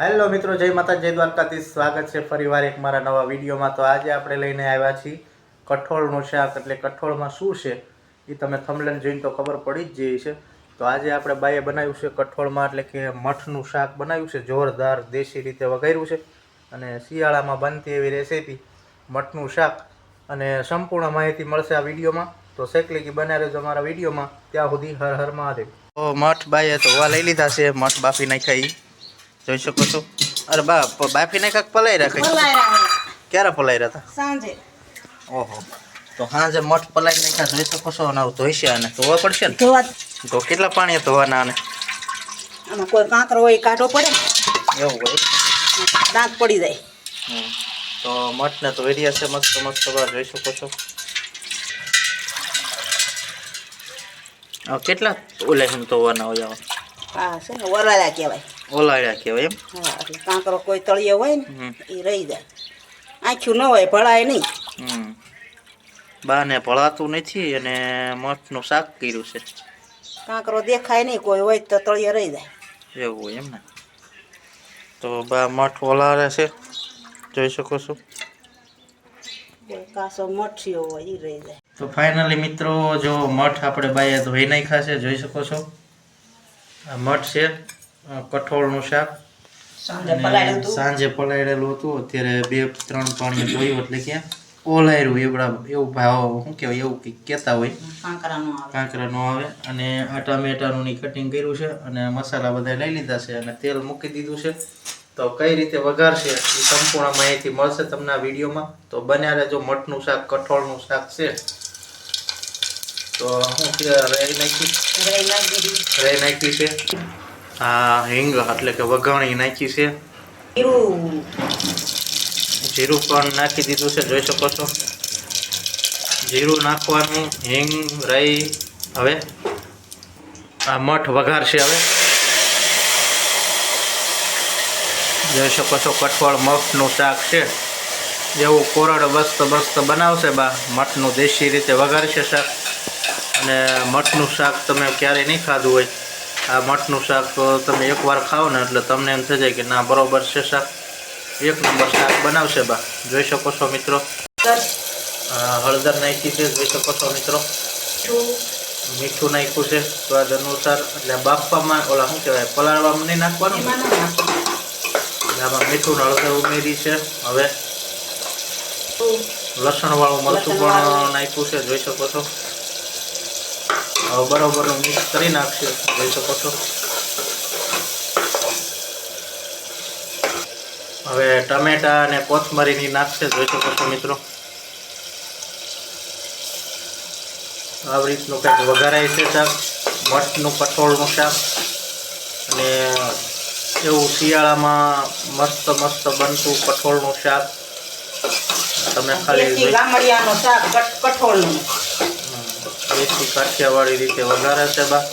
Hello મિત્રો, જય માતા જય દ્વારકાથી સ્વાગત છે ફરીવાર એક મારા નવા વિડીયોમાં. તો આજે આપણે લઈને આવ્યા છીએ કઠોળનું શાક. એટલે કઠોળમાં શું છે એ તમે થમલન જોઈને તો ખબર પડી જ જઈ છે તો આજે આપણે બાઈએ બનાવ્યું છે કઠોળમાં, એટલે કે મઠનું શાક બનાવ્યું છે. જોરદાર દેશી રીતે વઘાર્યું છે અને શિયાળામાં બનતી એવી રેસીપી મઠનું શાક. અને સંપૂર્ણ માહિતી મળશે આ વિડીયોમાં. તો શેકલીકી બનાવે રહેજો અમારા વિડીયોમાં. ત્યાં સુધી હર હર મહાદેવ. મઠ બાઈએ તો વા લઈ લીધા છે. મઠ બાફી નાખ્યા ઈ. જોઈ શકો છો? અરે બા બાફીને બાફી નાખ્યા પલાઈ રાખે ક્યારે પલાઈ રહ્યા હતા? સાંજે. ઓહો. તો હાજે મઠ પલાઈ નાખ્યા જોઈ શકો છો? અને ધોઈ છે આને ધોવા પડશે ને? ધોવા તો કેટલા પાણી ધોવાના આને? આમાં કોઈ કાંકરો હોય કાઢો પડે એવું હોય? દાંત પડી જાય. તો મઠને તો વેડિયા છે મસ્ત મસ્ત જોઈ શકો છો? કેટલા ઓલે એમ ધોવાના હોય આવા? હા છે ને વરાળા કહેવાય. ઓલાળ્યા કહેવાય એમ. હા એટલે કાંકરો કોઈ તળિયો હોય ને એ રહી જાય. આખું ન હોય ભળાય નહીં. બાને ભળાતું નથી અને મઠનું શાક કર્યું છે. કાંકરો દેખાય નહીં કોઈ હોય તો તળિયે રહી જાય. એવું હોય એમ ને. તો બા મઠ ઓલારે છે જોઈ શકો છો. કાસો મઠિયો હોય એ રહી જાય. તો ફાઇનલી મિત્રો જો મઠ આપણે બાઈએ ધોઈ નાખ્યા છે જોઈ શકો છો. આ મઠ છે. કઠોળનું શાક. સાંજે પલાળેલું હતું. અત્યારે બે ત્રણ પાણી જોયું એટલે કે ઓલાયરું એવડા એવું ભાવ શું કહેવાય એવું કંઈક કહેતા હોય. કાંકરા નો આવે. અને આ ટામેટાનું ની કટિંગ કર્યું છે અને મસાલા બધા લઈ લીધા છે અને તેલ મૂકી દીધું છે. તો કઈ રીતે વઘારશે એ સંપૂર્ણ માહિતી મળશે તમને આ વિડીયોમાં. તો બન્યા રહેજો મઠનું શાક કઠોળનું શાક છે. તો હું રહી નાખી? રહી નાખી છે. આ હિંગ એટલે કે વઘાણી નાખી છે. જીરું પણ નાખી દીધું છે, જોઈ શકો છો. જીરું નાખવાનું, હિંગ, રાઈ, હવે આ મઠ વઘારશે હવે. જોઈ શકો છો, કઠોળ મઠનું શાક છે. જેવું કોરડ બસ્ત બસ્ત બનાવશે બા. મઠનું દેશી રીતે વઘારશે શાક. અને મઠનું શાક તમે ક્યારેય નહીં ખાધું હોય. આ મઠનું શાક તમે એકવાર ખાઓ ને એટલે તમને એમ થઈ જાય કે ના બરોબર છે શાક. એક નંબર શાક બનાવશે બા. જોઈ શકો છો મિત્રો. હળદર. નાખી છે જોઈ શકો છો મિત્રો. મીઠું. નાખ્યું છે સ્વાદ અનુસાર. એટલે બાફવામાં ઓલા શું કહેવાય પલાળવામાં નહીં નાખવાનું આમાં મીઠું હળદર ઉમેરી છે. હવે લસણવાળું મરચું પણ નાખ્યું છે જોઈ શકો છો. બરોબરનું મિક્સ કરી નાખશે. જોઈ શકો છો. હવે ટમેટા અને કોથમરીની નાખશે, જોઈ શકો છો મિત્રો. આવી રીતનું કંઈક વઘારાય છે શાક. મઠનું કઠોળનું શાક. અને એવું શિયાળામાં મસ્ત મસ્ત બનતું કઠોળનું શાક. તમે ખાલી કઠોળનું. દેશી કાઠિયાવાડી રીતે વઘારે છે બા.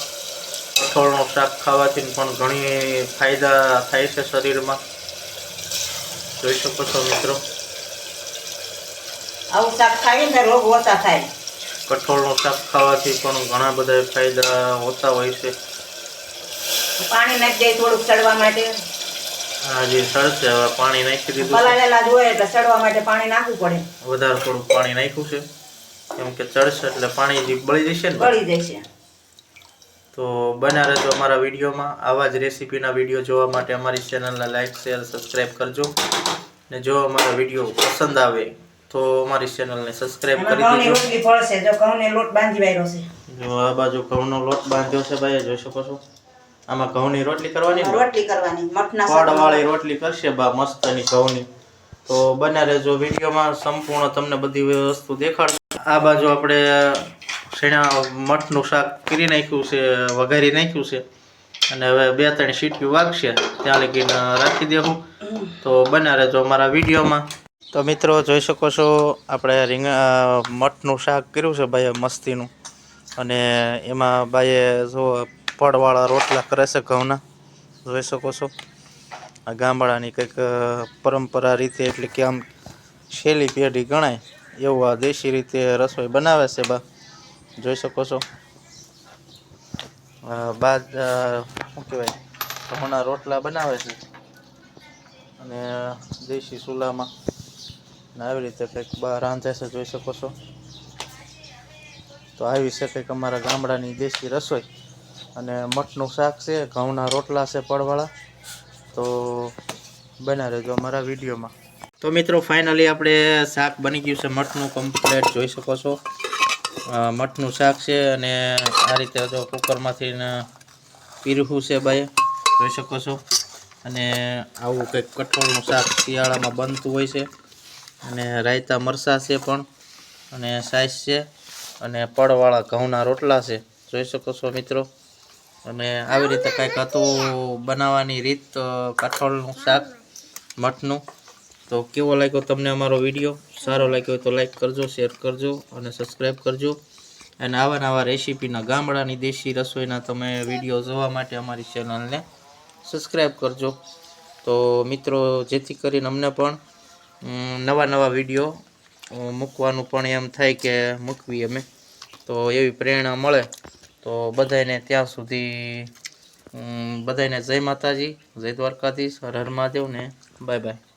કઠોળનું શાક ખાવાથી પણ ઘણી ફાયદા થાય છે શરીરમાં. જોઈ શકો છો મિત્રો. આવું શાક ખાઈને રોગ ઓછા થાય. કઠોળનું શાક ખાવાથી પણ ઘણા બધા ફાયદા હોતા હોય છે. પાણી નાખી દે થોડુંક ચડવા માટે. આ જે સળશે હવે પાણી નાખી દીધું પલાળેલા જોઈએ એટલે ચડવા માટે પાણી નાખવું પડે. વધારે થોડુંક પાણી નાખ્યું છે. કેમ કે ચડશે એટલે પાણી બળી જશે ને? બળી જશે. તો બન્યા રહેજો અમારા વિડીયોમાં. આવા જ રેસીપીના વીડિયો જોવા માટે અમારી ચેનલને લાઇક શેર સબસ્ક્રાઈબ કરજો. ને જો અમારા વીડિયો પસંદ આવે તો અમારી ચેનલને સબસ્ક્રાઇબ કરી દેજો. જો ઘઉંને લોટ બાંધી વાયરો છે. જો આ બાજુ ઘઉંનો લોટ બાંધ્યો છે ભાઈ જોઈ શકો છો. આમાં ઘઉંની રોટલી કરવાની ને? રોટલી કરવાની મઠના ફળવાળી રોટલી કરશે બા મસ્તની ઘઉંની. તો બન્યા રહેજો વિડીયોમાં. સંપૂર્ણ તમને બધી વસ્તુ દેખાડ આ બાજુ આપણે શેણા, મઠનું શાક કરી નાખ્યું છે, વઘારી નાખ્યું છે. અને હવે બે ત્રણ સીટીઓ વાગશે, ત્યાં લગીને રાખી દેવું તો બન્યા રહેજો અમારા વિડીયોમાં. તો મિત્રો, જોઈ શકો છો, આપણે રીંગ મઠનું શાક કર્યું છે ભાઈએ મસ્તીનું. અને એમાં ભાઈએ જો ફળવાળા રોટલા કરે છે ઘઉંના. જોઈ શકો છો. આ ગામડાની કંઈક પરંપરા રીતે એટલે કે આમ શેલી પેઢી ગણાય. એવું આ દેશી રીતે રસોઈ બનાવે છે, બા. જોઈ શકો છો. બાદ શું કહેવાય? ઘઉંના રોટલા બનાવે છે. અને દેશી ચૂલામાં. આવી રીતે કંઈક બહાર રાંધે છે, જોઈ શકો છો. તો આવી છે કંઈક અમારા ગામડાની દેશી રસોઈ. અને મઠનું શાક છે, ઘઉંના રોટલા છે પડવાળા તો બના રહેજો અમારા વિડીયોમાં. તો મિત્રો ફાઇનલી આપણે શાક બની ગયું છે. મઠનું કમ્પ્લેટ જોઈ શકો છો. મઠનું શાક છે અને આ રીતે જો કુકરમાંથી ને પીરહું છે બાય જોઈ શકો છો. અને આવું કંઈક કઠોળનું શાક શિયાળામાં બનતું હોય છે. અને રાયતા મરસા છે પણ. અને સાઈઝ છે. અને પડવાળા ઘઉંના રોટલા છે. જોઈ શકો છો મિત્રો. અને આવી રીતે કંઈક હતું બનાવવાની રીત કઠોળનું શાક, મઠનું. તો કેવો લાગ્યો તમને અમારો વીડિયો સારો લાગ્યો હોય તો લાઈક કરજો શેર કરજો અને સબસ્ક્રાઈબ કરજો. અને આવા નવા રેસીપીના ગામડાની દેશી રસોઈના તમે વીડિયો જોવા માટે અમારી ચેનલને સબસ્ક્રાઈબ કરજો. તો મિત્રો, જેથી કરીને અમને પણ નવા નવા વીડિયો મૂકવાનું પણ એમ થાય કે મૂકવી અમે. તો એવી પ્રેરણા મળે તો બધાને ત્યાં સુધી બધાને જય માતાજી, જય દ્વારકાધીશ, હર હર મહાદેવ ને બાય બાય